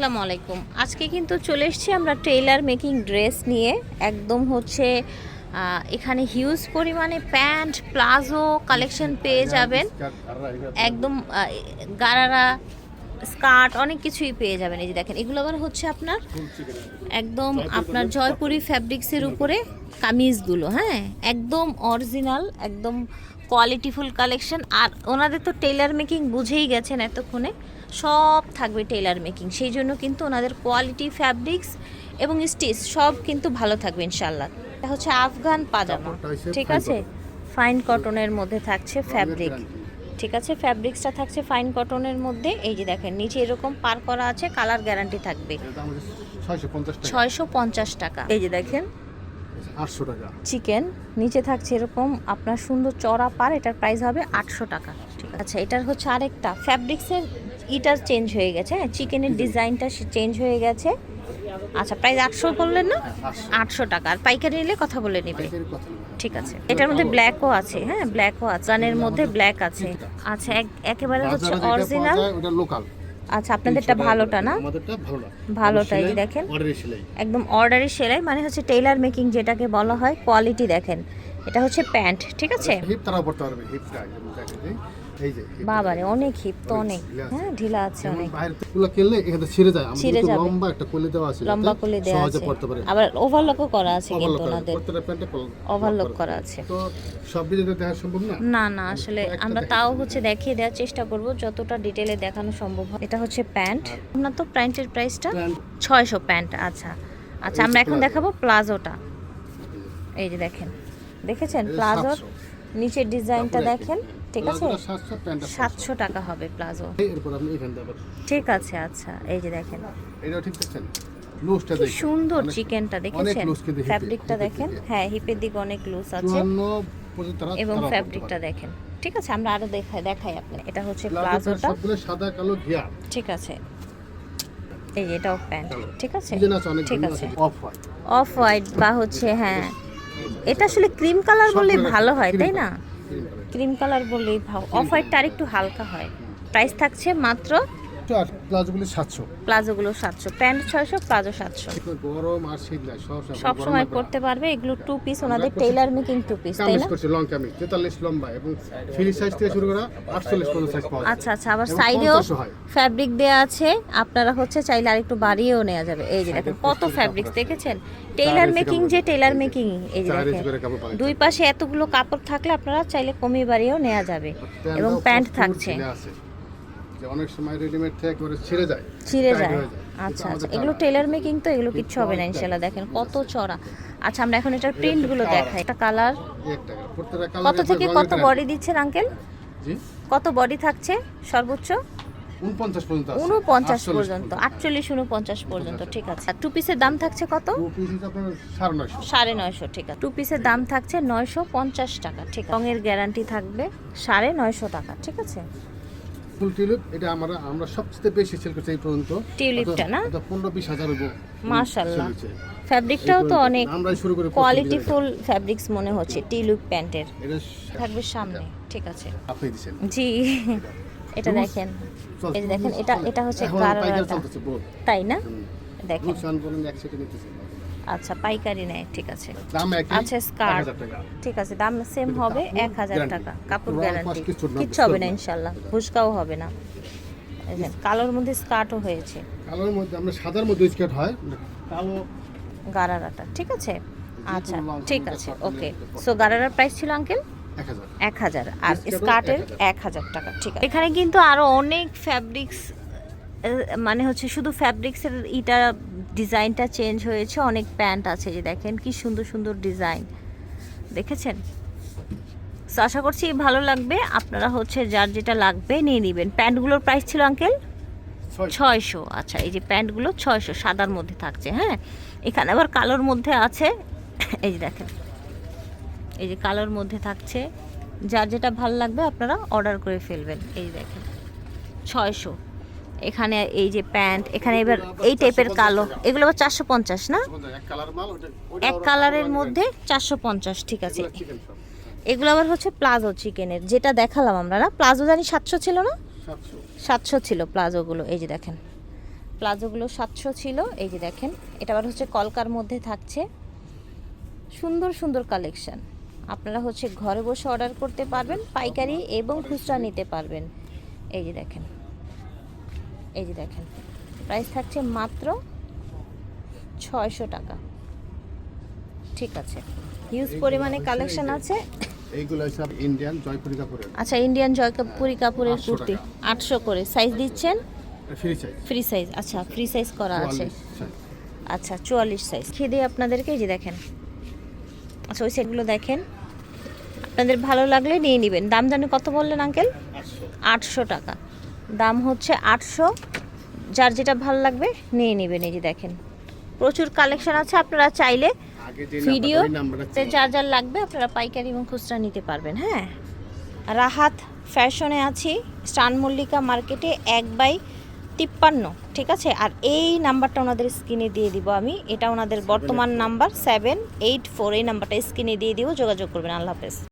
আসসালামু আলাইকুম। আজকে কিন্তু চলে এসেছি আমরা টেইলার মেকিং ড্রেস নিয়ে। একদম হচ্ছে এখানে হিউজ পরিমাণে প্যান্ট প্লাজো কালেকশন পেয়ে যাবেন। একদম গারারা স্কার্ট অনেক কিছুই পেয়ে যাবেন। এই যে দেখেন এগুলো আবার হচ্ছে আপনার একদম আপনার জয়পুরি ফ্যাব্রিক্সের উপরে কামিজগুলো হ্যাঁ? একদম অরিজিনাল একদম কোয়ালিটিফুল কালেকশন আর ওনাদের তো টেইলার মেকিং বুঝেই গেছেন এতক্ষণে। সব থাকবে টেইলার মেকিং সেই জন্য কিন্তু ওনাদের কোয়ালিটি ফ্যাব্রিক্স এবং স্টিচ সব কিন্তু ভালো থাকবে ইনশাল্লাহ এটা হচ্ছে আফগান পাজামা। ঠিক আছে? ফাইন কটনের মধ্যে থাকছে ফ্যাব্রিক ঠিক আছে? ফ্যাব্রিক্সটা থাকছে ফাইন কটনের মধ্যে। এই যে দেখেন নিচে এরকম পার করা আছে কালার গ্যারান্টি থাকবে। ছয়শো পঞ্চাশ টাকা। ছয়শো পঞ্চাশ টাকা। এই যে দেখেন আটশো টাকা। চিকেন নিচে থাকছে এরকম আপনার সুন্দর চড়া পার এটার প্রাইস হবে আটশো টাকা। ঠিক আছে? আচ্ছা এটার হচ্ছে আরেকটা। ফ্যাব্রিক্সের ইটা চেঞ্জ হয়ে গেছে হ্যাঁ চিকেনের ডিজাইনটা চেঞ্জ হয়ে গেছে। আচ্ছা প্রাইস আটশো বললেন না? আটশো। টাকা। আর পাইকারি নিলে কথা বলে নেবে। ঠিক আছে। এটার মধ্যে ব্ল্যাকও আছে হ্যাঁ ব্ল্যাকও আছে। গানের মধ্যে ব্ল্যাক আছে। আচ্ছা এক- একেবারে হচ্ছে অরিজিনাল লোকাল আচ্ছা আপনাদেরটা ভালোটা না? আমাদেরটা ভালো না। ভালোটা, এই দেখেন। একদম অর্ডারি সেলাই মানে হচ্ছে টেইলার মেকিং যেটাকে বলা হয় কোয়ালিটি দেখেন। এটা হচ্ছে প্যান্ট ঠিক আছে? হিপ তারাও পড়তে পারবে হিপটা বাবারে অনেক হিপ তো অনেক হ্যাঁ ঢিলা আছে অনেক। গুলো কিনলে এখানে ছিঁড়ে যায়। আমাদের ছিঁড়ে যাবে। লম্বা একটা কোলে দেওয়া আছে লম্বা করে দেওয়া আছে। আবার ওভারলকও করা আছে কিন্তু ওনাদের। ওভারলক করা আছে। তো সব ডিজাইন দেখা সম্ভব না? না না আসলে আমরা তাও হচ্ছে দেখিয়ে দেওয়ার চেষ্টা করব যতটা ডিটেলে দেখানো সম্ভব হয়। এটা হচ্ছে প্যান্ট। আপনার তো প্যান্টের প্রাইসটা Pant ছয়শো প্যান্ট আচ্ছা। আচ্ছা আমরা এখন দেখাবো প্লাজোটা। এই যে দেখেন। দেখেছেন প্লাজোর নিচের ডিজাইনটা দেখেন। ঠিক আছে? প্লাজোটা 700 প্যান্টটা 700 সাতশো টাকা হবে প্লাজো। ঠিক আছে আচ্ছা এই যে দেখেন। কি সুন্দর চিকেনটা দেখেছেন? ফ্যাব্রিকটা দেখেন? হ্যাঁ হিপের দিকে অনেক লুজ আছে। এবং ফ্যাব্রিকটা দেখেন। ঠিক আছে আমরা আরও দেখাই দেখাই আপনি এটা হচ্ছে প্লাজোটা সাদা কালো ঘিয়া। ঠিক আছে। এই এটাও প্যান্ট। ঠিক আছে? ঠিক আছে। অফ হোয়াইট অফ হোয়াইট বা হচ্ছে হ্যাঁ। এটা আসলে ক্রিম কালার সবগুলো ভালো হয় তাই না। ক্রিম কালার বললেই ভাও অফ হোয়াইটটা আরেকটু হালকা হয়। প্রাইস থাকছে মাত্র তো আর প্লাজোগুলি সাতশো। প্লাজোগুলো সাতশো। প্যান্ট ছয়শো প্লাজো সাতশো। গরম আর শীত নাই সব সময় পড়তে পারবে এগুলো টু পিস ওনাদের টেইলার মেকিং টু পিস তাই না? করছে লং কামিজ তেতাল্লিশ লম্বা এবং ফ্রি সাইজ থেকে শুরু করা আটচল্লিশ পর্যন্ত সাইজ পাওয়া যায়। আচ্ছা আচ্ছা আবার সাইডেও ফ্যাব্রিক দেওয়া আছে আপনারা হচ্ছে চাইলে আরেকটু বাড়িয়েও নেওয়া যাবে। এই যে দেখেন কত ফ্যাব্রিক্স দেখেছেন? টেইলার মেকিং যে টেইলার মেকিং এই যে দেখেন। দুই পাশে এতগুলো কাপড় থাকলে আপনারা চাইলে কমিয়ে বাড়িয়েও নেওয়া যাবে এবং প্যান্ট থাকছে। যে অনেক সময় রেডিমেড থেকে একেবারে ছিঁড়ে যায় ছিঁড়ে যায়। আচ্ছা আচ্ছা। এগুলো টেলার মেকিং তো এগুলো কিচ্ছু হবে না ইনশাল্লাহ দেখেন কত চড়া। আচ্ছা আমরা এখন এটার প্রিন্টগুলো দেখাই। এটা কালার কত থেকে কত বডি দিচ্ছেন আঙ্কেল কত বডি থাকছে সর্বোচ্চ? 49 পর্যন্ত উনপঞ্চাশ পর্যন্ত। আটচল্লিশ উনপঞ্চাশ পর্যন্ত ঠিক আছে। আর টু পিসের দাম থাকছে কত? সাড়ে নয়শো। ঠিক আছে। টু পিসের দাম থাকছে নয়শো পঞ্চাশ টাকা ঠিক আছে। রঙের গ্যারান্টি থাকবে সাড়ে নয়শো টাকা ঠিক আছে। ফুল টিউলিপ এটা আমরা আমরা সবচেয়ে বেশি সেল করছি এই পর্যন্ত। টিউলিপটা না? এটা পনেরো বিশ হাজার হইব মাশাল্লাহ। sell ফ্যাব্রিকটাও তো অনেক আমরাই শুরু করি কোয়ালিটি ফুল ফ্যাব্রিক্স মনে হচ্ছে টিউলিপ প্যান্টের। এটা। থাকবে সামনে ঠিক আছে। আপনি দিছেন জি এটা দেখেন। এই দেখেন এটা এটা হচ্ছে তাই না। দেখেন। আচ্ছা পাইকারি নেয় ঠিক আছে। দাম একই আচ্ছা, skirt। 1000 টাকা। ঠিক আছে দাম সেম হবে এক হাজার। টাকা। কাপড় গ্যারান্টি কিচ্ছু হবে না ইনশাল্লাহ। ফুসকাও হবে না। কালোর মধ্যে স্কার্টও হয়েছে। কালোর মধ্যে আমরা সাদার মধ্যে স্কার্ট হয় কালো গারারাটা ঠিক আছে? আচ্ছা ঠিক আছে ওকে। সো গারারার প্রাইস ছিল আঙ্কেল এক হাজার। আর স্কার্টের এক হাজার। টাকা ঠিক আছে। এখানে কিন্তু আরও অনেক ফ্যাব্রিক্স মানে হচ্ছে শুধু ফ্যাব্রিক্সের ইটা ডিজাইনটা চেঞ্জ হয়েছে অনেক প্যান্ট আছে যে দেখেন কি সুন্দর সুন্দর ডিজাইন দেখেছেন? So, আশা করছি ভালো লাগবে। আপনারা হচ্ছে যার যেটা লাগবে নিয়ে নেবেন। প্যান্টগুলোর প্রাইস ছিল আঙ্কেল ছয়শো। আচ্ছা এই যে প্যান্টগুলো ছয়শো সাদার মধ্যে থাকছে হ্যাঁ? এখানে আবার কালোর মধ্যে আছে এই যে দেখেন। এই যে কালোর মধ্যে থাকছে। যার যেটা ভালো লাগবে আপনারা অর্ডার করে ফেলবেন। এই দেখেন ছয়শো। এখানে এই যে প্যান্ট এখানে এবার এই টাইপের কালো। এগুলো আবার চারশো পঞ্চাশ না? এক কালারের মধ্যে চারশো পঞ্চাশ ঠিক আছে। এগুলো আবার হচ্ছে প্লাজো চিকেনের যেটা দেখালাম আমরা না? প্লাজো জানি সাতশো ছিল না? সাতশো ছিল প্লাজোগুলো এই যে দেখেন। প্লাজোগুলো সাতশো ছিল এই যে দেখেন। এটা আবার হচ্ছে কলকার মধ্যে থাকছে। সুন্দর সুন্দর কালেকশন। আপনারা হচ্ছে ঘরে বসে অর্ডার করতে পারবেন পাইকারি এবং খুচরা নিতে পারবেন। এই যে দেখেন। এই যে দেখেন প্রাইস থাকছে মাত্র ছয়শো টাকা। ঠিক আছে হিউজ পরিমাণে কালেকশন আছে। এইগুলো সব ইন্ডিয়ান জয়পুরি কাপড়ের। আচ্ছা ইন্ডিয়ান জয়পুরি কাপড়ের কুর্তি আটশো করে। সাইজ দিচ্ছেন? ফ্রি সাইজ ফ্রি সাইজ আচ্ছা ফ্রি সাইজ করা আছে। আচ্ছা চুয়াল্লিশ সাইজ খেয়ে দিয়ে আপনাদেরকে এই যে দেখেন। আচ্ছা ওই সেটগুলো দেখেন। আপনাদের ভালো লাগলে নিয়ে নেবেন। দাম জানি কত বললেন আঙ্কেল? আটশো টাকা। দাম হচ্ছে আটশো। যার যেটা ভালো লাগবে নিয়ে নেবেন এই যে দেখেন। প্রচুর কালেকশন আছে আপনারা চাইলে ভিডিও যার যার লাগবে আপনারা পাইকারি এবং খুচরা নিতে পারবেন হ্যাঁ। রাহাত ফ্যাশনে আছি স্টান মল্লিকা মার্কেটে এক বাই তিপ্পান্ন ঠিক আছে? আর এই নাম্বারটা ওনাদের স্ক্রিনে দিয়ে দিব আমি। এটা ওনাদের বর্তমান নাম্বার সেভেন এইট ফোর এই নাম্বারটা স্ক্রিনে দিয়ে দিব যোগাযোগ করবেন আল্লাহ হাফেজ।